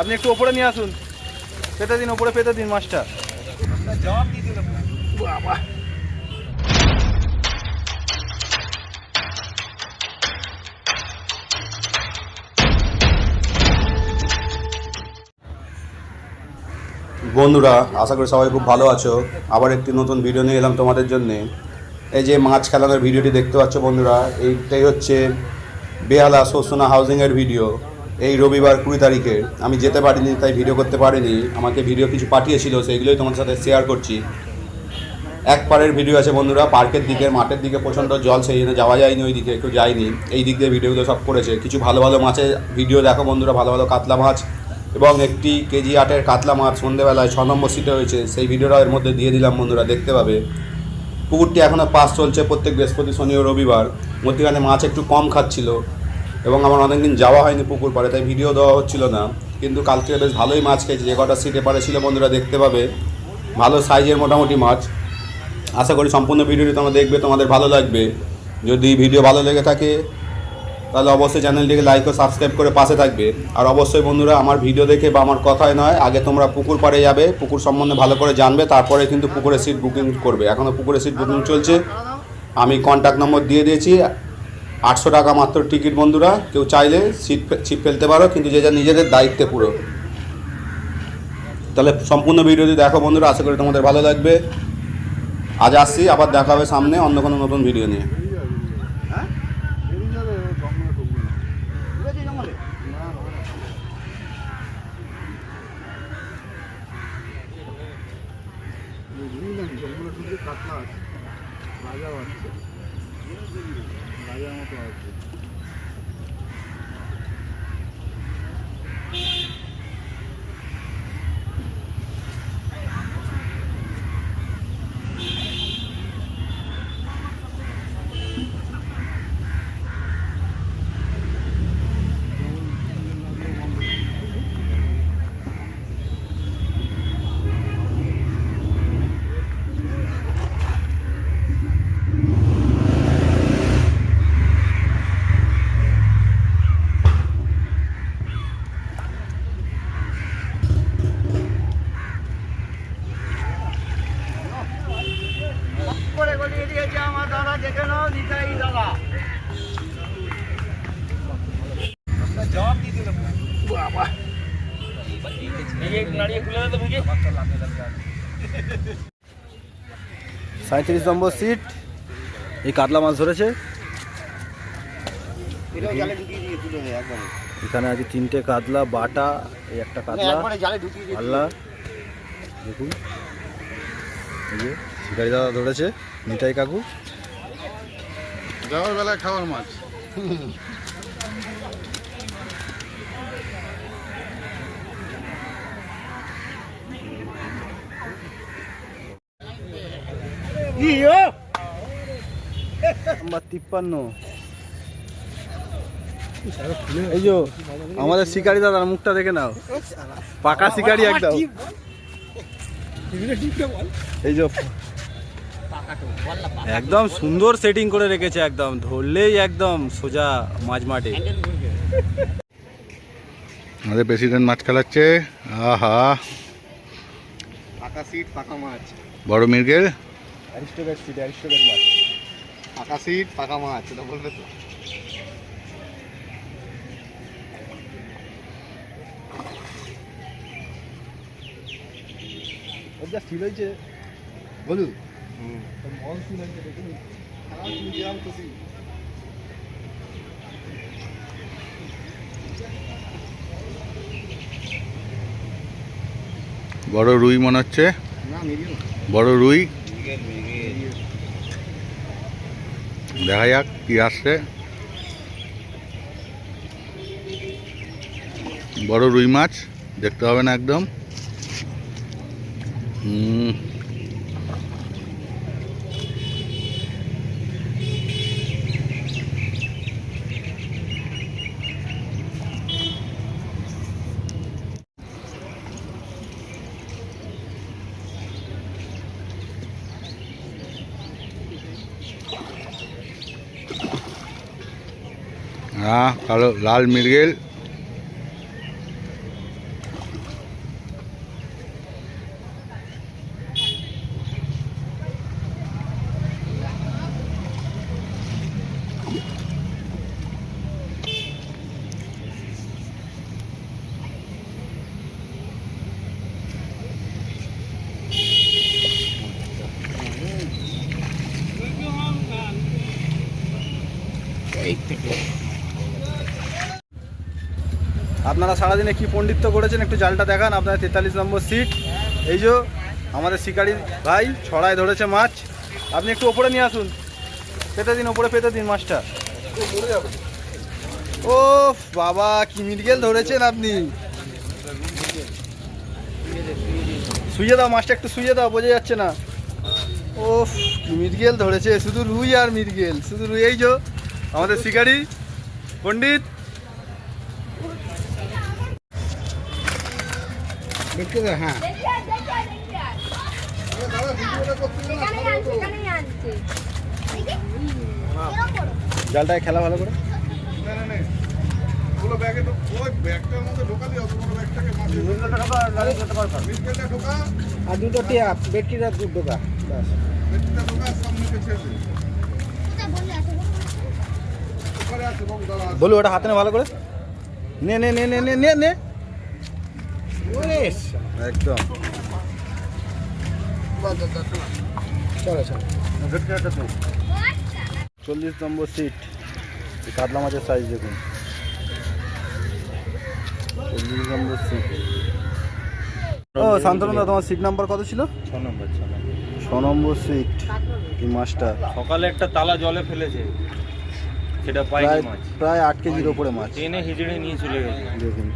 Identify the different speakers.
Speaker 1: আপনি একটু ওপরে নিয়ে আসুন। পেতে দিন, ওপরে পেতে দিন মাছটা।
Speaker 2: বন্ধুরা, আশা করি সবাই খুব ভালো আছো। আবার একটি নতুন ভিডিও নিয়ে এলাম তোমাদের জন্য। এই যে মাছ খেলানোর ভিডিওটি দেখতে পাচ্ছ বন্ধুরা, এইটাই হচ্ছে বেহালা সোসোনা হাউজিংয়ের ভিডিও এই রবিবার কুড়ি তারিখে। আমি যেতে পারিনি, তাই ভিডিও করতে পারিনি। আমাকে ভিডিও কিছু পাঠিয়েছিল সেইগুলোই তোমাদের সাথে শেয়ার করছি। এক পারের ভিডিও আছে বন্ধুরা, পার্কের দিকে, মাঠের দিকে, প্রচণ্ড জল, সেই জন্য যাওয়া যায়নি ওই দিকে কেউ যায়নি। এই দিক দিয়ে ভিডিওগুলো সব করেছে। কিছু ভালো ভালো মাছের ভিডিও দেখো বন্ধুরা, ভালো ভালো কাতলা মাছ এবং একটি কেজি আটের কাতলা মাছ সন্ধেবেলায় ছ নম্বর সিটে হয়েছে। সেই ভিডিওটা এর মধ্যে দিয়ে দিলাম বন্ধুরা, দেখতে পাবে। পুকুরটি এখনও পাস চলছে প্রত্যেক বৃহস্পতি, শনি ও রবিবার। মধ্যখানে মাছ একটু কম খাচ্ছিল। এবং আমার অনেকদিন যাওয়া হয়নি পুকুর পাড়ে, তাই ভিডিও দেওয়া হচ্ছিল না। কিন্তু কালকে বেশ ভালোই মাছ খেয়েছে। যে কটা সিটে পারে ছিল বন্ধুরা দেখতে পাবে। ভালো সাইজের মোটামুটি মাছ। আশা করি সম্পূর্ণ ভিডিওটি তোমরা দেখবে, তোমাদের ভালো লাগবে। যদি ভিডিও ভালো লেগে থাকে, তাহলে অবশ্যই চ্যানেলটিকে লাইক ও সাবস্ক্রাইব করে পাশে থাকবে। আর অবশ্যই বন্ধুরা, আমার ভিডিও দেখে বা আমার কথায় নয়, আগে তোমরা পুকুর পাড়ে যাবে, পুকুর সম্বন্ধে ভালো করে জানবে, তারপরে কিন্তু পুকুরে সিট বুকিং করবে। এখনও পুকুরে সিট বুকিং চলছে। আমি কন্ট্যাক্ট নম্বর দিয়ে দিয়েছি। আটশো টাকা মাত্র টিকিট বন্ধুরা, কেউ চাইলে সিট ছিপ ফেলতে পারো, কিন্তু যে যা নিজেদের দায়িত্বে পুরো। তাহলে সম্পূর্ণ ভিডিওটি দেখো বন্ধুরা, আশা করি তোমাদের ভালো লাগবে। আজ আসছি, আবার দেখা হবে সামনে অন্য কোনো নতুন ভিডিও নিয়ে।
Speaker 3: করে দিয়েছে আমার দাদা দেখে নাও নিতাই দাদা।
Speaker 1: বাবা সাঁত্রিশ নম্বর সিট। এই কাতলা মাছ ধরেছে। এখানে আছে তিনটে কাতলা বাটা এই একটা কাতলা আল্লাহ দেখুন। এই যে শিকারি দাদা ধরেছে নিতাই কাকু।
Speaker 4: যাওয়ার বেলায় খাওয়ার মাছ।
Speaker 1: নাম্বার তিপ্পান্ন। এই আমাদের শিকারি দাদার মুখটা দেখে নাও। পাকা শিকারি একদম। এই যে একদম সুন্দর সেটিং করে রেখেছে একদম। ধরলেই একদম সোজা মাঝ মাঠে
Speaker 4: আমাদের প্রেসিডেন্ট মাছ খেলাচ্ছে। আহা।
Speaker 3: ফাঁকা সিট ফাঁকা মাছ
Speaker 4: বড় মির্গেল
Speaker 1: অ্যারিস্টোবেট সিট অ্যারিস্টোবেট মাছ
Speaker 3: ফাঁকা সিট ফাঁকা মাছ এটা বলবে তো?
Speaker 1: যা স্থির হয়েছে।
Speaker 3: বলু
Speaker 1: মন স্থির হয়েছে
Speaker 3: খুশি
Speaker 4: বড় রুই মনে হচ্ছে? বড় রুই? দেখা যাক কি আসছে। বড় রুই মাছ দেখতে হবে না একদম। 음. हाँ लाल मिर्गेल দিক থেকে।
Speaker 1: আপনারা সারাদিনে কি পণ্ডিত্য করেছেন একটু জালটা দেখান আপনার তেতাল্লিশ নম্বর সিট। এই যে আমাদের শিকারির ভাই ছড়ায় ধরেছে মাছ। আপনি একটু ওপরে নিয়ে আসুন। পেতে দিন, ওপরে পেতে দিন মাছটা। ও বাবা, কি মিরগেল ধরেছেন আপনি। শুয়ে দাও, মাছটা একটু শুয়ে দাও, বোঝা যাচ্ছে না। ও কি মিরগেল ধরেছে, শুধু রুই আর মিরগেল শুধু রুই। এই যো আমাদের শিকারি, পণ্ডিত।
Speaker 3: দেখতে হ্যাঁ।
Speaker 1: জালটায় খেলা ভালো করে।
Speaker 5: আর দুটো টিয়া, বেটকিটা কা
Speaker 3: ঢোকা সামনে ছেড়ে দে
Speaker 6: এটা বললে আছে, বললে আছে।
Speaker 3: ওখানে আছে বাবু দাঁড়া আছে।
Speaker 1: বলু ওটা হাতে নে ভালো করে। নে নে নে নে নে নে নে। একদম।
Speaker 5: চলো চলো।
Speaker 1: চল্লিশ নম্বর সিট কাতলা মাছের সাইজ দেখুন। চল্লিশ নম্বর সিট ও শান্তনুদা তোমার সিট নাম্বার কত ছিল?
Speaker 7: ছ নম্বর ছ নম্বর।
Speaker 1: ছ নম্বর সিট এই মাছটা।
Speaker 7: সকালে একটা তালা জলে ফেলেছে। সেটা পাইনি
Speaker 1: প্রায়
Speaker 7: মাছ।
Speaker 1: প্রায় আট কেজির ওপরে মাছ।
Speaker 7: টেনে হিজড়ে নিয়ে চলে গেছে।
Speaker 1: দেখুন।